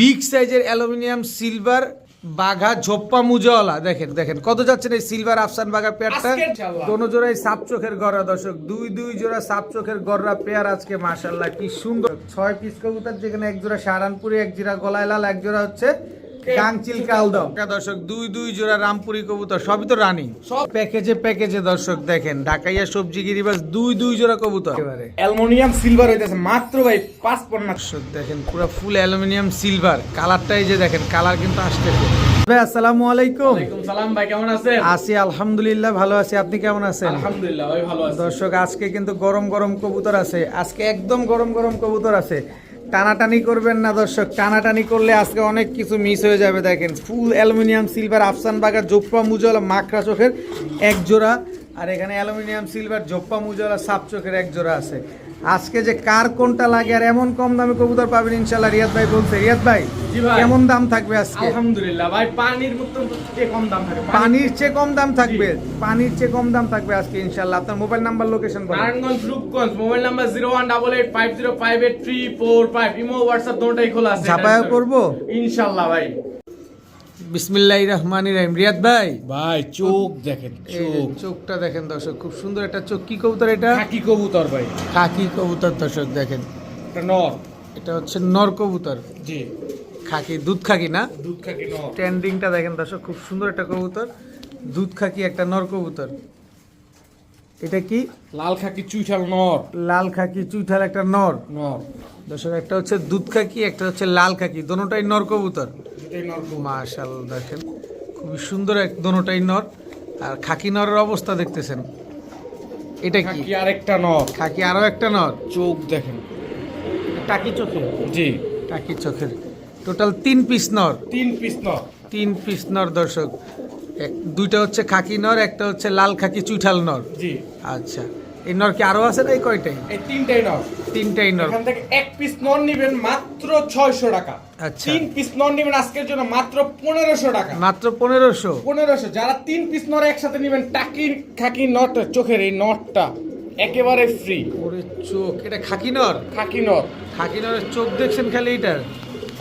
Big সাইজের aluminium silver বাঘা ঝোপ্পা মুজওয়ালা। দেখেন দেখেন কত যাচ্ছেন এই সিলভার আফসান বাঘা পেয়ারটা? দোনো জোড়াই সাপ চোখের গড়া দর্শক। দুই দুই জোড়া সাপ চোখের গড়া পেয়ার আজকে মাসাল্লাহ কি সুন্দর। ছয় পিস কবুতার যেখানে এক জোড়া সারানপুরে এক জোড়া গলায় লাল এক জোড়া হচ্ছে গাংচিল কালদম। দর্শক? দুই দুই জোড়া রামপুরি কবুতর সবই তো রানি। সব। প্যাকেজে প্যাকেজে দর্শক দেখেন ঢাকাইয়া সবজি গিরিবাস দুই দুই জোড়া কবুতর। এবারে অ্যালুমিনিয়াম সিলভার হইতেছে মাত্র ভাই পাঁচ পন্না দেখেন পুরো ফুল অ্যালুমিনিয়াম সিলভার কালারটাই যে দেখেন কালার কিন্তু আসতেছে। ভাই আসসালামু আলাইকুম। সালাম ভাই কেমন আছেন? আছি আলহামদুলিল্লাহ ভালো আছি। আপনি কেমন আছেন? আলহামদুলিল্লাহ ভাই ভালো আছি। দর্শক আজকে কিন্তু গরম গরম কবুতর আছে আজকে একদম গরম গরম কবুতর আছে। টানাটানি করবেন না দর্শক, টানাটানি করলে আজকে অনেক কিছু মিস হয়ে যাবে দেখেন। ফুল অ্যালুমিনিয়াম সিলভার আফসান বাগার জোপ্পা মুজল মাকড়া চোখের এক জোড়া, আর এখানে অ্যালুমিনিয়াম সিলভার জোপ্পা মুজল আর সাপ চোখের এক জোড়া আছে। আজকে যে কার কোনটা লাগে আর এমন কম দামে কবুতর পাবেন ইনশাল্লাহ রিয়াদ ভাই বলছে। রিয়াদ ভাই কেমন দাম থাকবে আজকে? আলহামদুলিল্লাহ ভাই পানির কম দাম থাকে পানির চেয়ে কম দাম থাকবে। পানির চেয়ে কম দাম থাকবে আজকে ইনশাল্লাহ আপনার মোবাইল নাম্বার লোকেশন বলেন। Narayanganj Rupganj mobile number zero one double eight five zero five eight three four five imo WhatsApp দুটোই খোলা আছে। ঝাপায়া করব? ইনশাল্লাহ ভাই। বিসমিল্লাহ রহমান রহিম। রিয়াদ ভাই? ভাই চোখ দেখেন চোখ। চোখটা দেখেন দর্শক খুব সুন্দর একটা চোখ। কি কবুতর এটা? খাকি কবুতর ভাই। খাকি কবুতর দর্শক দেখেন। এটা নর। এটা হচ্ছে নর কবুতর। জি। খাকি দুধ খাকি না? দুধ খাকি নর। ট্যান্ডিংটা দেখেন দর্শক খুব সুন্দর একটা কবুতর। দুধ খাকি একটা নর কবুতর। এটা কি? লাল খাকি চুইঠাল নর। লাল খাকি চুইঠাল একটা নর। নর। দর্শক একটা হচ্ছে দুধ খাকি একটা হচ্ছে লাল খাকি। দোনোটাই নর কবুতর। মাশাল দেখেন। খুবই সুন্দর এক দোনোটাই নর। আর খাকি নরের অবস্থা দেখতেছেন। এটা কি? খাকি আরেকটা নর। খাকি আরও একটা নর। চোখ দেখেন। টাকি চোখের? জি। টাকি চোখের। টোটাল তিন পিস নর। তিন পিস নর। তিন পিস নর দর্শক। দুইটা হচ্ছে খাকি নর একটা হচ্ছে লাল খাকি চুইঠাল নর। জি। আচ্ছা। এই নর কি আরও আছে না এই কয়টাই? এই তিনটাই নর। তিনটাই নর। এখান থেকে এক পিস নর নিবেন মাত্র ছয়শো টাকা। আচ্ছা। তিন পিস নর নিবেন আজকের জন্য মাত্র পনেরোশো টাকা। মাত্র পনেরোশো? পনেরোশো। যারা তিন পিস নর একসাথে নিবেন টাকি খাকি নট চোখের এই নটটা একেবারে ফ্রি ওরে চোখ এটা খাকি নর? খাকি নর। খাকি নরের চোখ দেখছেন খালি এটার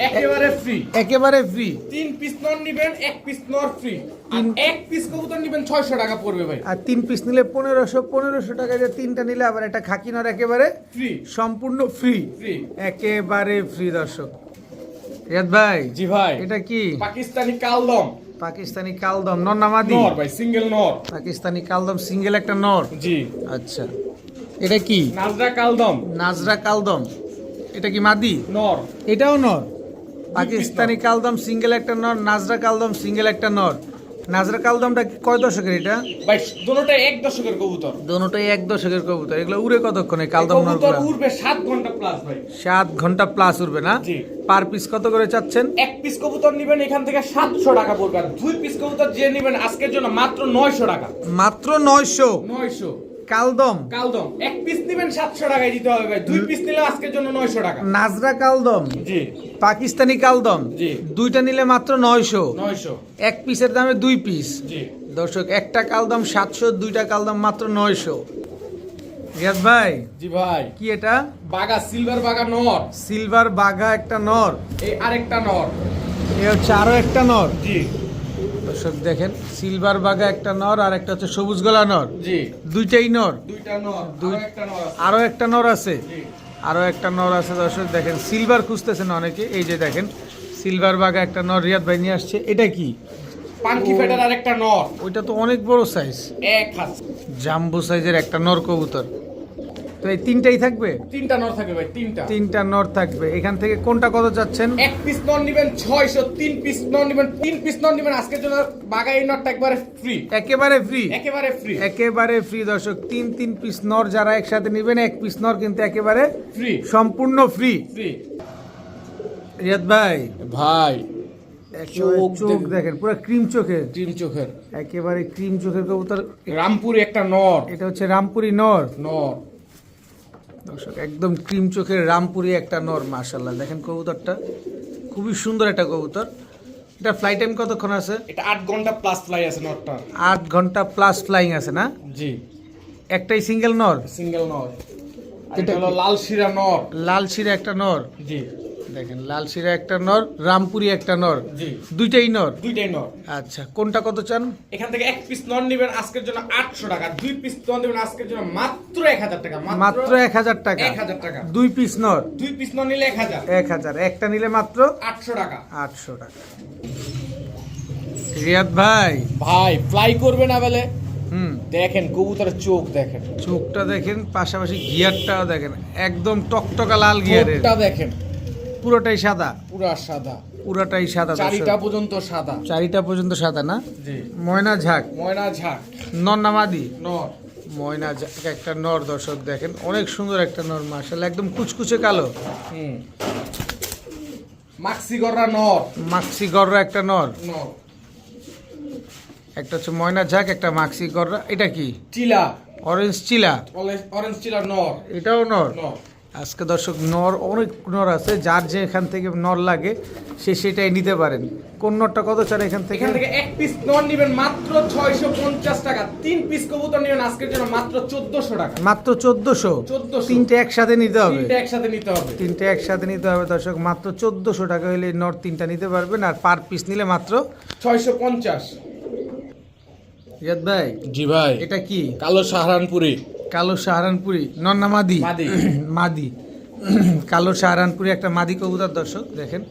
একেবারে ফ্রি একেবারে ফ্রি তিন পিস নর নিবেন এক পিস নর ফ্রি আর এক পিস কবুতর নিবেন ছয়শো টাকা পড়বে ভাই। আর তিন পিস নিলে পনেরোশো পনেরোশো টাকা দিয়ে তিনটা নিলে আবার একটা খাকি নর একেবারে ফ্রি সম্পূর্ণ ফ্রি ফ্রি একেবারে ফ্রি দর্শক। রিয়াদ ভাই জি ভাই। এটা কি? পাকিস্তানি কালদম। পাকিস্তানি কালদম নর নামাদি নর ভাই সিঙ্গেল নর। পাকিস্তানি কালদম সিঙ্গেল একটা নর? জি। আচ্ছা। এটা কি? নাজরা কালদম। নাজরা কালদম। এটা কি মাদি? নর। এটাও নর? পাকিস্তানি কালদম সিঙ্গেল একটা নর নাজরা কালদম সিঙ্গেল একটা নর। নাজরা কালদমটা কয় দশকের এটা? ভাই দুটোটাই এক দশকের কবুতর। দোনোটাই এক দশকের কবুতর। এগুলো উড়ে কতক্ষণে কালদম কবুতর উড়বে সাত ঘণ্টা প্লাস ভাই। সাত ঘণ্টা প্লাস উড়বে না? জি। পার পিস কত করে চাচ্ছেন? এক পিস কবুতর নিবেন এখান থেকে সাতশো টাকা পড়বে। আর দুই পিস কবুতর যে নিবেন আজকের জন্য মাত্র নয়শো টাকা। মাত্র নয়শো। নয়শো। কালদম। কালদম। এক পিস নিবেন সাতশো টাকায় দিতে হবে ভাই। দুই পিস নিলে আজকের জন্য নয়শো টাকা। নাজরা কালদম। জি। পাকিস্তানি কালদম। জি। দুইটা নিলে মাত্র নয়শো। নয়শো। এক পিসের দামে দুই পিস জি। দর্শক একটা কালদম সাতশো দুইটা কালদম মাত্র নয়শো। রিয়াদ ভাই জি ভাই। কি এটা? বাগা সিলভার বাগা নর। সিলভার বাঘা একটা নর। এই আরেকটা নর। এ হচ্ছে আরও একটা নর। জি। দর্শক দেখেন সিলভার বাঘা একটা নর আর একটা হচ্ছে সবুজ গলা নর। জি। দুইটাই নর। দুইটা নর দুই- দুই একটা নর আছে। আরও একটা নর আছে। জি। আরও একটা নর আছে দর্শক দেখেন সিলভার খুঁজতেছেন অনেকে। এই যে দেখেন সিলভার বাঘা একটা নর রিয়াদ ভাই নিয়ে আসছে। এটা কি? পাঙ্কি ফেটার আরেকটা নর। ওইটা তো অনেক বড় সাইজ এক হাত। জাম্বু সাইজের একটা নর কবুতর। তো এই তিনটাই থাকবে? তিনটা নর থাকে ভাই তিনটা। তিনটা নর থাকবে। এখান থেকে কোনটা কত চাচ্ছেন এক পিস নন নিবেন ছয়শো তিন পিস নন নিবেন তিন পিস নন নিবেন। আজকের জন্য বাগা এই নটটা একবারে ফ্রি একেবারে ফ্রি একেবারে ফ্রি একেবারে ফ্রি দর্শক। তিন তিন পিস নর যারা একসাথে নেবেন এক পিস নর কিন্তু একেবারে ফ্রি সম্পূর্ণ ফ্রি ফ্রি রিয়াদ ভাই। ভাই চোখ চোখ দেখেন। পুরো ক্রিম চোখের। একেবারে ক্রিম চোখের কবুতর। রামপুরে একটা নর। এটা হচ্ছে রামপুরি নর। নর। দর্শক একদম ক্রিম চোখের রামপুরি একটা নর মাশাল্লাহ দেখেন কবুতরটা খুবই সুন্দর একটা কবুতর। এটা ফ্লাই টাইম কতক্ষণ আছে? এটা 8 ঘণ্টা প্লাস ফ্লাই আছে নরটা। 8 ঘণ্টা প্লাস ফ্লাইং আছে না? জি। একটাই সিঙ্গেল নর? সিঙ্গেল নর। এটা এটা হলো লাল শিরা নর। লাল শিরা একটা নর? জি। দেখেন লাল শিরা একটা নর রামপুরি একটা নর। দুইটাই নর? দুইটাই নর। আচ্ছা কোনটা কত চান? এখান থেকে এক পিস নন নেবেন আজকের জন্য আটশো টাকা। দুই পিস নন নেবেন আজকের জন্য মাত্র এক হাজার টাকা। মাত্র এক হাজার টাকা। এক হাজার টাকা। দুই পিস নর? দুই পিস নন নিলে এক হাজার। এক হাজার। একটা নিলে মাত্র আটশো টাকা। আটশো টাকা। রিয়াদ ভাই। ভাই ফ্লাই করবে না বলে। হুম। দেখেন কবুতরের চোখ দেখেন। চোখটা দেখেন পাশাপাশি গিয়ারটাও দেখেন। একদম টকটকা লাল গিয়ারের দেখেন। পুরোটাই সাদা? পুরা সাদা। পুরোটাই সাদা চারিটা পর্যন্ত সাদা। চারিটা পর্যন্ত সাদা না? জি। ময়না ঝাঁক। ময়না ঝাঁক। নন্নামাদি নর। ময়না ঝাঁক একটা নর দর্শক দেখেন। অনেক সুন্দর একটা নর মার্শাল একদম কুচকুচে কালো। হুম। মাক্সি গররা নর। মাক্সি গররা একটা নর। নর। একটা হচ্ছে ময়না ঝাঁক একটা মাক্সি গররা। এটা কি? চিলা অরেঞ্জ চিলা অরেঞ্জ চিলা নর। এটাও নর। নর। আজকে দর্শক নর অনেক নর আছে যার যে এখান থেকে নর লাগে সে সেটাই নিতে পারেন। কোন নরটা কত চান এখান থেকে? এখান থেকে এক পিস নর নেবেন মাত্র ছয়শো পঞ্চাশ টাকা। তিন পিস কবুতর নেবেন আজকের জন্য মাত্র চোদ্দশো টাকা। মাত্র চোদ্দশো? 1400 তিনটে একসাথে নিতে হবে? তিনটা একসাথে নিতে হবে। তিনটে একসাথে নিতে হবে দর্শক মাত্র চোদ্দশো টাকা হলে নর তিনটা নিতে পারবেন আর পার পিস নিলে মাত্র ছয়শো পঞ্চাশ। রিয়াদ ভাই জি ভাই। এটা কি? কালো সাহারানপুরি। কালো সাহারানপুরি নন্না মাদি? মাদি। কালো সাহারানপুরি একটা মাদি কবুতর দর্শক দেখেন।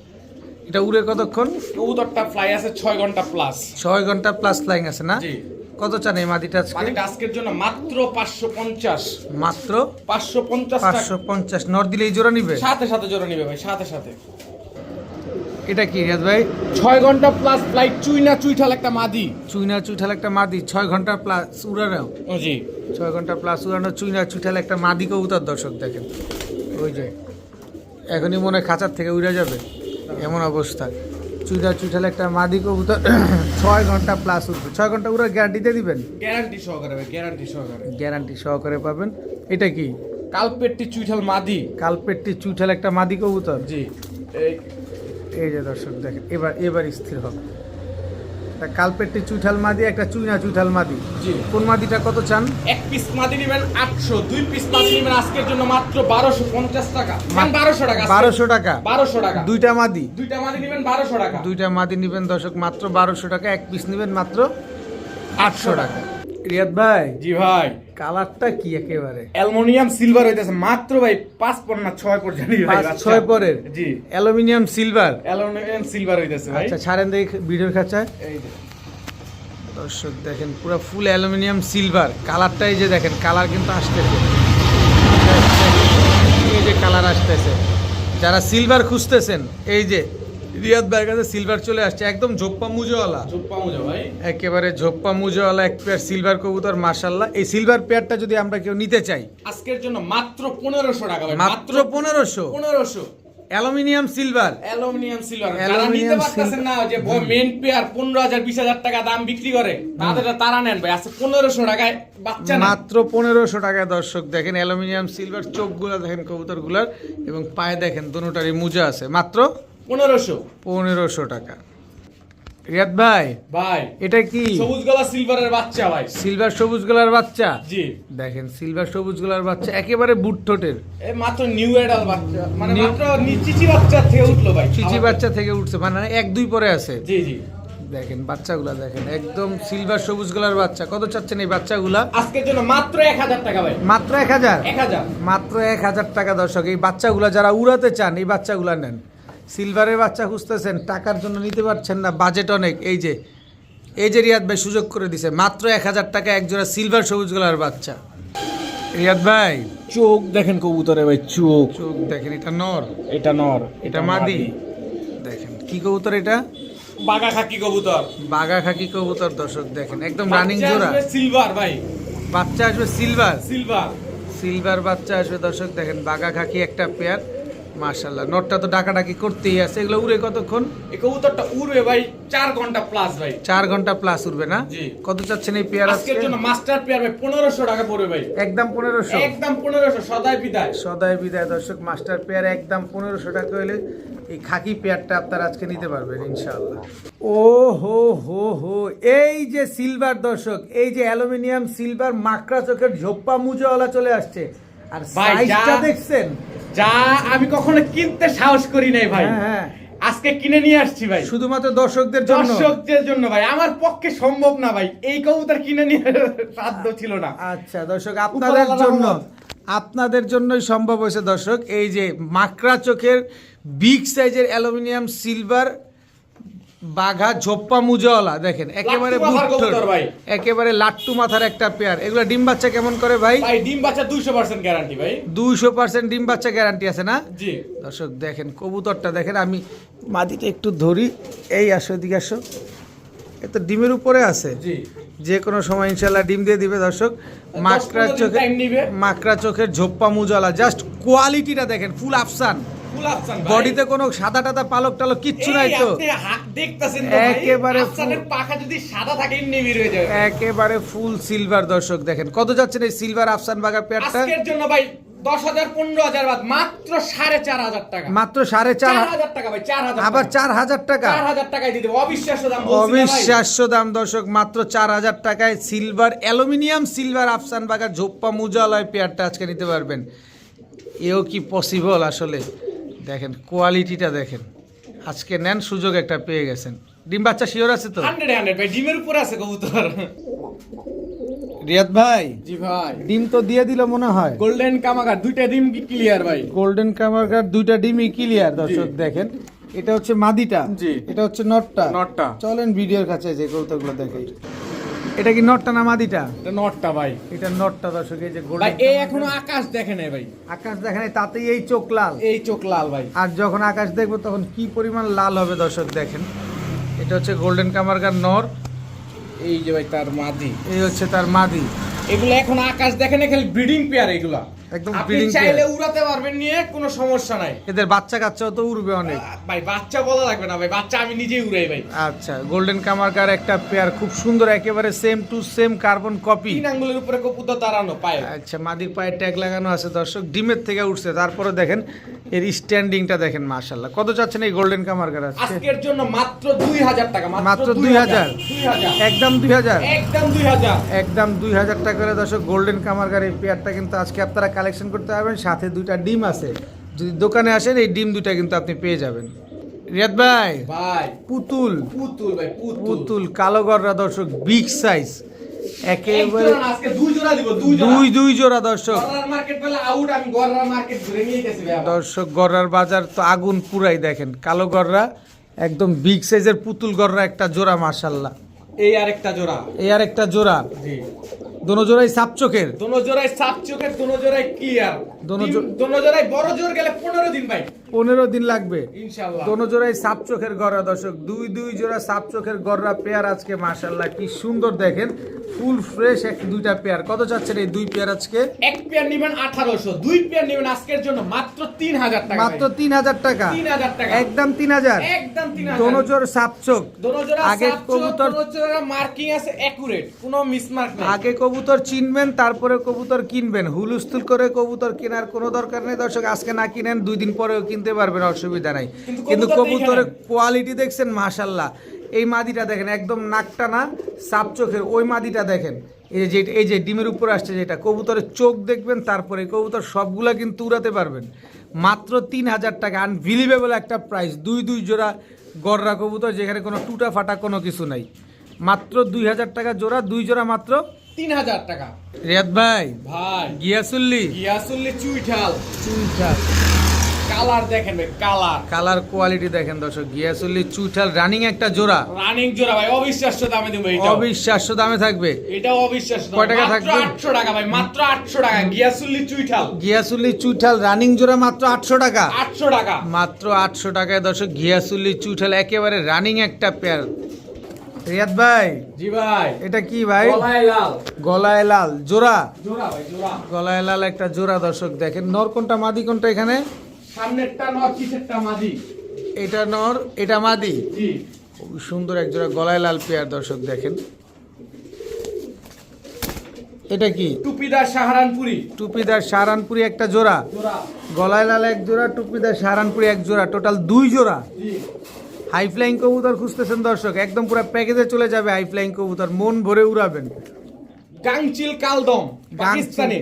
এটা উড়ে কতক্ষণ? কবুতরটা ফ্লাই আছে ছয় ঘণ্টা প্লাস ছয় ঘণ্টা প্লাস ফ্লাইং আছে না? জি। কত চান এই মাদিটা আজকে? মাটিটা আজকের জন্য মাত্র পাঁচশো পঞ্চাশ। মাত্র পাঁচশো পঞ্চাশ পাঁচশো পঞ্চাশ। নর দিলে এই জোড়া নিবে? সাথে সাথে জোড়া নিবে ভাই সাথে সাথে। এটা কি রিয়াদ ভাই? ছয় ঘণ্টা প্লাস ফ্লাইট চুইনা চুইঠাল একটা মাদি। চুইনা চুইঠাল একটা মাদি ছয় ঘণ্টা প্লাস উড়ানো। জি। ছয় ঘণ্টা প্লাস উড়ানো চুইনা চুইঠাল একটা মাদি কবুতর দর্শক দেখেন। ওই যে এখনই মনে হয় খাঁচার থেকে উড়ে যাবে। এমন অবস্থা। চুইনা চুইঠাল একটা মাদি কবুতর ছয় ঘণ্টা প্লাস উঠবে ছয় ঘণ্টা উড়ে গ্যারান্টি দিয়ে দিবেন? গ্যারান্টি সহকারে গ্যারান্টি সহকারে। গ্যারান্টি সহকারে পাবেন। এটা কি? কালপেটটি চুইঠাল মাদি। কালপেটটি চুইঠাল একটা মাদি কবুতর? জি। এই যে দর্শক দেখেন এবার এবার স্থির হবে। একটা কালপেটটি চুইঠাল মাদি একটা চুইনা চুইঠাল মাদি। জি। কোন মাদিটা কত চান? এক পিস মাদি নেবেন আটশো দুই পিস মাদি নেবেন আজকের জন্য মাত্র বারোশো পঞ্চাশ টাকা। বারোশো টাকা বারোশো টাকা? বারোশো টাকা। দুইটা মাদি? দুইটা মাদি নেবেন বারোশো টাকা। দুইটা মাদি নিবেন দর্শক মাত্র বারোশো টাকা এক পিস নিবেন মাত্র আটশো টাকা। রিয়াদ ভাই জি ভাই। কালারটা কি একেবারে? অ্যালুমিনিয়াম সিলভার হইতেছে মাত্র ভাই পাঁচ পর না ছয় পর জানি ভাই ছয় পরের? জি। Aluminium silver? অ্যালুমিনিয়াম সিলভার হইতেছে ভাই। আচ্ছা ছাড়েন দেখি ভিডিওর খাঁচায়। এই দর্শক দেখেন পুরো ফুল অ্যালুমিনিয়াম সিলভার। কালারটা এই যে দেখেন কালার কিন্তু আসতেছে। এই যে কালার আসতেছে। যারা সিলভার খুঁজতেছেন এই যে রিয়াদ ভাইয়ের কাছে সিলভার চলে আসছে একদম ঝোপ্পা মুজোওয়ালা চুপ্পা মুজা ভাই। একেবারে ঝোপ্পা মুজোওয়ালা এক পেয়ার সিলভার কবুতর এই সিলভার পেয়ারটা যদি আমরা কেউ নিতে চাই আজকের জন্য মাত্র পনেরোশো টাকা মাত্র পনেরোশো। পনেরোশো। অ্যালুমিনিয়াম সিলভার অ্যালুমিনিয়াম সিলভার যারা Aluminium নিতে পারতেছেন না যে মেন পেয়ার টাকা দাম বিক্রি করে তাদের তারা নেন ভাই। পনেরোশো টাকায় বাচ্চা মাত্র পনেরোশো টাকা দর্শক দেখেন অ্যালুমিনিয়াম সিলভার চোখগুলো দেখেন কবুতরগুলার এবং পায়ে দেখেন দুটারই মুজা আছে। মাত্র পনেরোশো। পনেরোশো টাকা। রিয়াদ ভাই ভাই। এটা কি? সবুজ গলা সিলভারের বাচ্চা ভাই। সিলভার সবুজ গলার বাচ্চা? জি। দেখেন সিলভার সবুজ গলার বাচ্চা একেবারে বুট ঠোঁটের। এ মাত্র নিউ এডাল বাচ্চা মানে মাত্র চিচি বাচ্চা থেকে উঠল ভাই। চিচি বাচ্চা থেকে উঠছে মানে এক দুই পরে আছে। জি জি। দেখেন বাচ্চাগুলা দেখেন একদম সিলভার সবুজ গলার বাচ্চা। কত চাচ্ছেন এই বাচ্চাগুলা? আজকের জন্য মাত্র এক হাজার টাকা ভাই। মাত্র এক হাজার? এক হাজার। মাত্র এক হাজার টাকা দর্শক। এই বাচ্চাগুলা যারা উড়াতে চান এই বাচ্চাগুলা নেন। সিলভারের বাচ্চা খুঁজতেছেন টাকার জন্য নিতে পারছেন না বাজেট অনেক। এই যে এই যে রিয়াদ ভাই সুযোগ করে দিছে মাত্র এক হাজার টাকা এক জোড়া সিলভার সবুজ গলার বাচ্চা। রিয়াদ ভাই চোখ দেখেন কবুতরে ভাই চোখ। চোখ দেখেন এটা নর। এটা নর এটা মাদি। দেখেন কি কবুতর এটা? বাগা খাকি কবুতর। বাগা খাকি কবুতর দর্শক দেখেন একদম রানিং জোড়া। সিলভার ভাই। বাচ্চা আসবে সিলভার। সিলভার। সিলভার বাচ্চা আসবে দর্শক দেখেন বাগা খাকি একটা পেয়ার মার্শাল্লাহ নটটা তো ডাকাডাকি করতেই আছে এগুলো উড়ে কতক্ষণ? এই কবুতরটা উড়বে ভাই চার ঘণ্টা প্লাস ভাই। চার ঘণ্টা প্লাস উঠবে না? জি। কত চাচ্ছেন এই পেয়ার আজকের জন্য মাস্টার পেয়ার ভাই পনেরোশো টাকা পড়বে ভাই। একদম পনেরোশো? একদম পনেরোশো সদায় বিদায়। সদয় বিদায় দর্শক মাস্টার পেয়ার একদম পনেরোশো টাকা হলে এই খাকি পেয়ারটা আপনারা আজকে নিতে পারবেন ইনশাআল্লাহ। ও হো হো হো এই যে সিলভার দর্শক এই যে অ্যালুমিনিয়াম সিলভার মাকড়া চোখের ঝোপ্পা মুজোওয়ালা চলে আসছে। আর সাইজটা দেখছেন? যা আমি কখনো কিনতে সাহস করি নাই ভাই। হ্যাঁ, হ্যাঁ। আজকে কিনে নিয়ে আসছি ভাই। শুধুমাত্র দর্শকদের জন্য? দর্শকদের জন্য ভাই। আমার পক্ষে সম্ভব না ভাই। এই কবুতর কিনে নিয়ে সাধ্য ছিল না। আচ্ছা দর্শক আপনাদের জন্য আপনাদের জন্যই সম্ভব হয়েছে দর্শক এই যে মাকড়া চোখের বিগ সাইজের অ্যালুমিনিয়াম সিলভার বাঘা ঝোপ্পা মুজওয়ালা দেখেন একেবারে। একেবারে লাট্টু মাথার একটা পেয়ার। এগুলো ডিম বাচ্চা কেমন করে ভাই? ভাই ডিম বাচ্চা দুইশো পার্সেন্ট গ্যারান্টি ভাই। দুইশো পার্সেন্ট ডিম বাচ্চা গ্যারান্টি আছে না? জি। দর্শক দেখেন কবুতরটা দেখেন আমি মাদিটা একটু ধরি। এই আসো এদিকে আসো। এ তো ডিমের উপরে আছে। জি। যে কোনো সময় ইনশাল্লাহ ডিম দিয়ে দিবে দর্শক। মাকড়া নিবে। মাকড়া চোখের ঝোপ্পা মুজলা জাস্ট কোয়ালিটিটা দেখেন ফুল আফসান। বডিতে কোনো সাদা টাদা পালক টালক কিচ্ছু নাই তো। দেখতাছেন একেবারে পাখা যদি সাদা থাকে যাবে। একেবারে ফুল সিলভার দর্শক দেখেন। কত যাচ্ছেন এই সিলভার আফসান বাগার পেয়ারটা? আজকের জন্য ভাই দশ হাজার পনেরো হাজার বাদ মাত্র সাড়ে চার হাজার টাকা। মাত্র সাড়ে চার চার হাজার টাকা ভাই চার হাজার আবার চার হাজার টাকা? চার হাজার টাকায় দিতে অবিশ্বাস্য দাম। অবিশ্বাস্য দর্শক মাত্র চার হাজার টাকায় সিলভার অ্যালুমিনিয়াম সিলভার আফসান বাগার ঝোপ্পা মুজালয় পেয়ারটা আজকে নিতে পারবেন। এও কি পসিবল আসলে? দেখেন কোয়ালিটিটা দেখেন। আজকে নেন সুযোগ একটা পেয়ে গেছেন। ডিম বাচ্চা শিওর আছে তো? হান্ড্রেড হান্ড্রেড ভাই ডিমের উপরে আছে কবুতর। রিয়াদ ভাই জি ভাই। ডিম তো দিয়ে দিল মনে হয়। গোল্ডেন কামাগার দুইটা ডিম ক্লিয়ার ভাই? গোল্ডেন কামারকার দুইটা ডিমই ক্লিয়ার দর্শক দেখেন। এটা হচ্ছে মাদিটা জি। এটা হচ্ছে নটটা। নটটা। চলেন ভিডিওর কাছে যে কৌতুকগুলো দেখাই। এটা কি নটটা না মাদিটা? এটা নটটা ভাই। এটা নটটা দর্শক এই যে ভাই এ এই এখনও আকাশ দেখে নাই ভাই। আকাশ দেখে নাই তাতেই এই চোখ লাল। এই চোখ লাল ভাই। আর যখন আকাশ দেখব তখন কি পরিমাণ লাল হবে দর্শক দেখেন। এটা হচ্ছে গোল্ডেন কামারগার নর এই যে ভাই তার মাদি। এই হচ্ছে তার মাদি। এগুলো এখন আকাশ দেখে না খালি ব্রিডিং পেয়ার এগুলা। একদম আপনি চাইলে উড়াতে পারবেন নিয়ে কোনো সমস্যা নাই। এদের বাচ্চা কাচ্চাও তো উড়বে অনেক। ভাই বাচ্চা বলা লাগবে না ভাই বাচ্চা আমি নিজেই উড়াই ভাই। আচ্ছা গোল্ডেন কামারকার একটা পেয়ার খুব সুন্দর একেবারে same to same carbon copy তিন আঙ্গুলের উপরে কপুতর দাঁড়ানো পায়। আচ্ছা মাদির পায়ে ট্যাগ লাগানো আছে দর্শক। ডিমের থেকে উঠছে তারপরে দেখেন এর স্ট্যান্ডিংটা দেখেন মাশাল্লাহ কত চাচ্ছেন এই গোল্ডেন কামারকার আজকে? আজকের জন্য মাত্র দুই হাজার টাকা মাত্র 2000 দুই হাজার একদম দুই হাজার। একদম দুই হাজার। একদম দুই হাজার টাকা করে দর্শক গোল্ডেন কামারকার এই পেয়ারটা কিন্তু আজকে আপনারা কালেকশন করতে পারবেন সাথে দুইটা ডিম আছে। যদি দোকানে আসেন এই ডিম দুইটা কিন্তু আপনি পেয়ে যাবেন। রিয়াদ ভাই ভাই পুতুল। পুতুল ভাই পুতুল। কালো গররা দর্শক বিগ সাইজ এক একেবারে জোড়া আজকে দুই জোড়া দিব দুই জোড়া। দুই দুই জোড়া দর্শক। মার্কেট আউট আমি মার্কেট ঘুরে নিয়ে গেছি ভাই দর্শক গররার বাজার তো আগুন পুরাই দেখেন। কালো গররা একদম বিগ সাইজের পুতুল গররা একটা জোড়া মাশাল্লাহ এই আরেকটা জোড়া। এই আর একটা জোড়া। জি। দোনো জোড়াই সাপ চোখের? দোনো জোড়াই সাপ চোখের দোনো জোড়াই কি জো- দোনো জোড়াই বড় জোর গেলে পনেরো দিন ভাই। পনেরো দিন লাগবে। দোনো জোড়াই সাপ চোখের গররা দর্শক। দুই দুই জোড়া সাপ চোখের পেয়ার আজকে মাশাল্লাহ কি সুন্দর দেখেন। ফুল ফ্রেশ এক দুইটা পেয়ার। কত চাচ্ছেন এই দুই পেয়ার আজকে? এক পেয়ার নেবেন আঠারোশো দুই পেয়ার নেবেন আজকের জন্য মাত্র তিন হাজার টাকা। মাত্র তিন হাজার টাকা। একদম তিন হাজার। একদম তিন হাজার। দোনো জোর সাপ চোখ। আগে কবুতর মার্কিং আছে কোনো মিসমার্ক নেই। আগে কবুতর চিনবেন তারপরে কবুতর কিনবেন। হুলুস্থুল করে কবুতর কেনার কোনো দরকার নেই দর্শক। আজকে না কিনেন দুই দিন পরেও কিনতে পারবেন অসুবিধা নাই। কিন্তু কবুতরের কোয়ালিটি দেখছেন মাশাল্লাহ এই মাদিটা দেখেন একদম নাকটা না সাপ চোখের ওই মাদিটা দেখেন। এই যে এই যে ডিমের উপর আসছে যেটা কবুতরের চোখ দেখবেন তারপরে কবুতর সবগুলা কিন্তু উড়াতে পারবেন। মাত্র তিন হাজার টাকা আনবিলিভেবল একটা প্রাইস দুই দুই জোড়া গড়রা কবুতর যেখানে কোনো টুটা ফাটা কোনো কিছু নাই। মাত্র দুই হাজার টাকা জোড়া দুই জোড়া মাত্র তিন হাজার টাকা। রিয়াদ ভাই ভাই গিয়াসুল্লি। গিয়াসুল্লি চুইঠাল। চুইঠাল। কালার দেখেন ভাই কালার। কালার কোয়ালিটি দেখেন দর্শক গিয়াসুল্লি চুইঠাল রানিং একটা জোড়া। রানিং জোড়া ভাই অবিশ্বাস্য দামে দেবো এটা অবিশ্বাস্য দামে থাকবে। এটাও অবিশ্বাস্য কয় টাকা থাকবে? আটশো টাকা ভাই মাত্র আটশো টাকা গিয়াসুল্লি চুইঠাল। গিয়াসুল্লি চুইঠাল রানিং জোড়া মাত্র আটশো টাকা। আটশো টাকা। মাত্র আটশো টাকায় দর্শক গিয়াসুল্লি চুইঠাল একেবারে রানিং একটা পেয়ার রিয়াদ ভাই জি ভাই। এটা কি ভাই? গলায় লাল। গলায় লাল জোড়া। জোড়া ভাই জোড়া। গলায় লাল একটা জোড়া দর্শক দেখেন নর কোনটা মাদি কোনটা এখানে? সামনেরটা নয় পিছেরটা মাদি। এটা নর এটা মাদি? জি। খুব সুন্দর গলায় লাল পেয়ার দর্শক দেখেন। এটা কি? টুপিদার সাহারানপুরি। টুপিদার সাহারানপুরি একটা জোড়া। গলায় লাল এক জোড়া টুপিদার সাহারানপুরি এক জোড়া টোটাল দুই জোড়া। হাই ফ্লাইং কবুতর খুঁজতেছেন দর্শক একদম পুরো প্যাকেজে চলে যাবে হাই ফ্লাইং কবুতর মন ভরে উড়াবেন। গাংচিল কালদম পাকিস্তানি।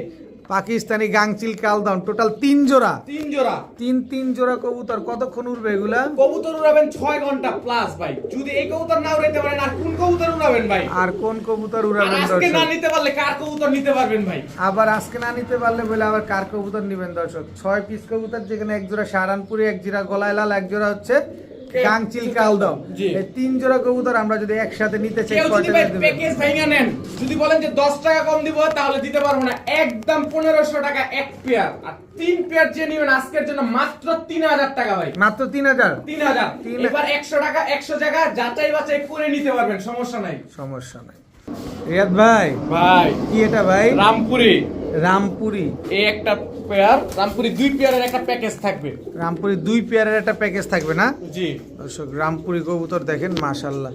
পাকিস্তানি গাংচিল কালদাম টোটাল তিন জোড়া। তিন জোড়া। তিন তিন জোড়া কবুতর কতক্ষণ উঠবে এগুলা? কবুতর উড়াবেন ছয় ঘণ্টা প্লাস ভাই। যদি এই কবুতর না উড়াইতে পারেন আর কোন কবুতর উড়াবেন ভাই? আর কোন কবুতর উড়াবেন আজকে না নিতে পারলে কার কবুতর নিতে পারবেন ভাই? আবার আজকে না নিতে পারলে বলে আবার কার কবুতর নিবেন দর্শক? ছয় পিস কবুতর যেখানে এক জোড়া সাহারানপুরি এক জোড়া গলায় লাল এক জোড়া হচ্ছে গাংচিল কালদম এই তিন জোড়া কবুতর আমরা যদি একসাথে নিতে চাই কেউ যদি প্যাকেজ ভাইঙ্গা নেন যদি বলেন যে দশ টাকা কম দিব তাহলে দিতে পারব না। একদম পনেরোশো টাকা এক পেয়ার আর তিন পেয়ার যে নিবেন আজকের জন্য মাত্র তিন হাজার টাকা ভাই। মাত্র তিন হাজার? তিন হাজার। তিন- এবার একশো টাকা একশো জায়গা যাচাই বাছাই করে নিতে পারবেন সমস্যা নাই। সমস্যা নাই। রিয়াদ ভাই ভাই। কি এটা ভাই? রামপুরি। রামপুরি। এই একটা পেয়ার রামপুরি দুই পেয়ারের একটা প্যাকেজ থাকবে। রামপুরি দুই পেয়ারের একটা প্যাকেজ থাকবে না? জি। দর্শক রামপুরি কবুতর দেখেন মাশাল্লাহ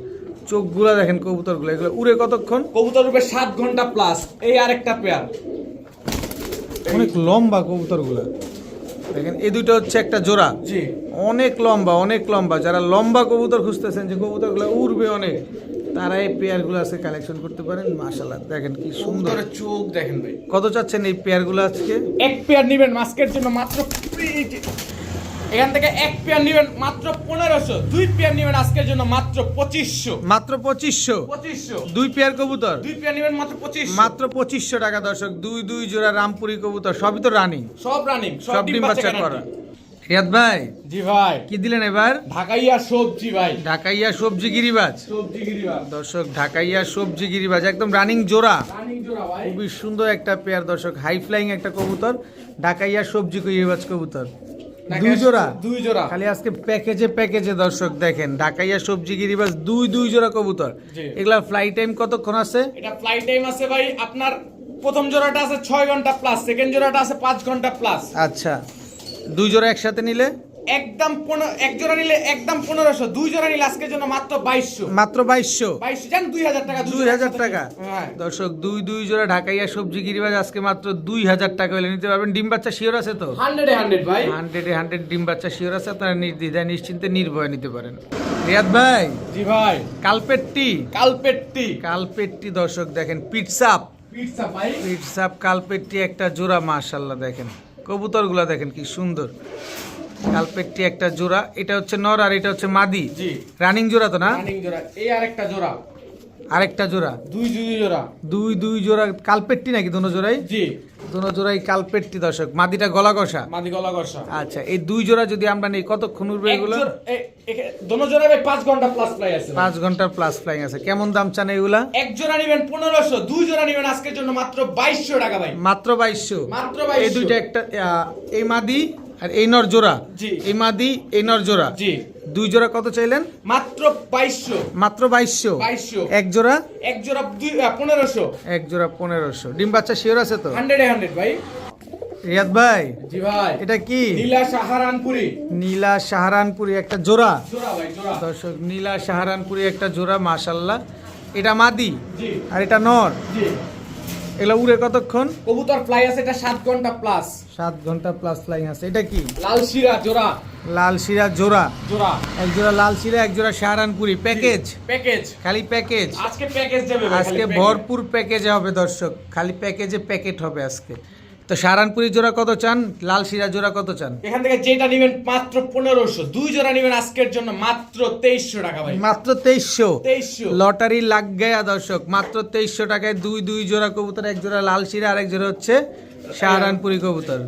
চোখগুলা দেখেন কবুতরগুলো এগুলো উড়ে কতক্ষণ? কবুতর রূপে সাত ঘণ্টা প্লাস এই আরেকটা পেয়ার। অনেক লম্বা কবুতরগুলো। দেখেন এই দুটো হচ্ছে একটা জোড়া। অনেক লম্বা অনেক লম্বা। যারা লম্বা কবুতর খুঁজতেছেন যে কবুতরগুলো উড়বে অনেক তারা এই পেয়ারগুলো আজকে কালেকশন করতে পারেন। মাশাল্লাহ দেখেন কি সুন্দর। চোখ দেখেন ভাই। কত চাচ্ছেন এই পেয়ারগুলো আজকে? এক পেয়ার নিবেন মাস্কের জন্য মাত্র এখান থেকে এক পেয়ার নিবেন মাত্র পনেরোশো দুই পেয়ার নিবেন আজকের জন্য মাত্র পঁচিশশো। মাত্র পঁচিশশো? পঁচিশশো। দুই পেয়ার কবুতর? দুই পেয়ার নিবেন মাত্র পঁচিশ মাত্র পঁচিশশো টাকা দর্শক দুই দুই জোড়া রামপুরি কবুতর সবই তো রানিং সব রানিং সব ডিম বাচ্চা করা। রিয়াদ ভাই জি ভাই। কি দিলেন এবার? ঢাকাইয়া সবজি ভাই। ঢাকাইয়া সবজি গিরিবাজ। সবজি গিরিবাস দর্শক ঢাকাইয়া সবজি গিরিবাজ একদম রানিং জোড়া। রানিং জোড়া ভাই। খুবই সুন্দর একটা পেয়ার দর্শক হাই ফ্লাইং একটা কবুতর ঢাকাইয়া সবজি গিরিবাজ কবুতর। দুই জোড়া? দুই জোড়া। খালি আজকে প্যাকেজে প্যাকেজে দর্শক দেখেন ঢাকাইয়া সবজি গিরিবাস দুই দুই জোড়া কবুতর। এগুলা ফ্লাই টাইম কতক্ষণ আছে? এটা ফ্লাইট টাইম আছে ভাই আপনার প্রথম জোড়াটা আছে ছয় ঘণ্টা প্লাস সেকেন্ড জোড়াটা আছে পাঁচ ঘণ্টা প্লাস আচ্ছা। দুই জোড়া একসাথে নিলে? একদম পনেরো এক জোড়া নিলে একদম পনেরোশো দুই জোড়া নিলে আজকের জন্য মাত্র বাইশশো। মাত্র বাইশশো। বাইশশো জান দুই হাজার টাকা দুই হাজার টাকা হ্যাঁ। দর্শক দুই দুই জোড়া ঢাকাইয়া সবজি গিরিবাজ আজকে মাত্র দুই হাজার টাকা হলে নিতে পারবেন। ডিম বাচ্চা শিওর আছে তো? হান্ড্রেডে হান্ড্রেড ভাই। হান্ড্রেডে হান্ড্রেড ডিম বাচ্চা শিওর আছে আপনারা নির্দ্বিধায় নিশ্চিন্তে নির্ভয়ে নিতে পারেন। রিয়াদ ভাই জি ভাই। কালপেটটি। কালপেটটি। কালপেটটি দর্শক দেখেন পিটসাপ। পিৎজা ভাই। পিটসাপ কালপেটটি একটা জোড়া মাশাল্লাহ দেখেন। কবুতরগুলা দেখেন কি সুন্দর। কালপেটটি একটা জোড়া এটা হচ্ছে নর আর এটা হচ্ছে মাদি। জি। রানিং জোড়া তো না? রানিং জোড়া। এই আরেকটা জোড়া। আরেকটা জোড়া। দুই দুই জোড়া। দুই দুই জোড়া কালপেটটি নাকি দোনো জোড়াই? জি। দোনো জোড়াই কালপেটটি দর্শক। মাদিটা গলা কষা মাদি গলা গসা আচ্ছা এই দুই জোড়া যদি আমরা নেই কতক্ষণ উঠবে এক এগুলো? দোনো জোড়া ভাই পাঁচ ঘণ্টা প্লাস প্লাই আছে। ভাই। পাঁচ ঘণ্টার প্লাস ফ্লাইং আছে। কেমন দাম চান এগুলা? এক জোড়া নিবেন পনেরোশো দুই জোড়া নিবেন আজকের জন্য মাত্র বাইশশো টাকা ভাই। মাত্র বাইশশো। মাত্র এই দুইটা একটা এই মাদি আর এই নর জোড়া জি। এই মাদি এই নর জোড়া। জি। দুই জোড়া কত চাইলেন? মাত্র বাইশশো। মাত্র বাইশশো। 2200 এক জোড়া? এক জোড়া দুই পনেরোশো। এক জোড়া পনেরোশো। ডিম বাচ্চা শিওর আছে তো? হান্ড্রেডে হান্ড্রেড ভাই। রিয়াদ ভাই জি ভাই। এটা কি? নীলা সাহারানপুরি। নীলা সাহারানপুরি একটা জোড়া। জোড়া ভাই জোড়া। দর্শক নীলা সাহারানপুরি একটা জোড়া মাশাল্লাহ এটা মাদি জি। আর এটা নর। জি। এগুলো উড়ে কতক্ষণ? কবুতর ফ্লাই আছে এটা 7 ঘণ্টা প্লাস 7 ঘণ্টা প্লাস ফ্লাইং আছে। এটা কি? লাল শিরা জোড়া। লাল শিরা জোড়া। জোড়া। এক জোড়া লাল শিরা এক জোড়া সাহারানপুরি। প্যাকেজ প্যাকেজ খালি প্যাকেজ আজকে প্যাকেজ যাবে আজকে ভরপুর প্যাকেজে হবে দর্শক। খালি প্যাকেজে প্যাকেট হবে আজকে। তো সাহারানপুরি জোড়া কত চান? লাল শিরা জোড়া কত চান? এখান থেকে যেটা নেবেন মাত্র পনেরোশো। দুই জোড়া নেবেন আজকের জন্য মাত্র তেইশশো টাকা ভাই। মাত্র তেইশশো? তেইশশো। লটারি লাগগায়া দর্শক মাত্র তেইশশো টাকায় দুই দুই জোড়া কবুতর এক জোড়া লাল শিরা আর এক জোড়া হচ্ছে সাহারানপুরি কবুতর।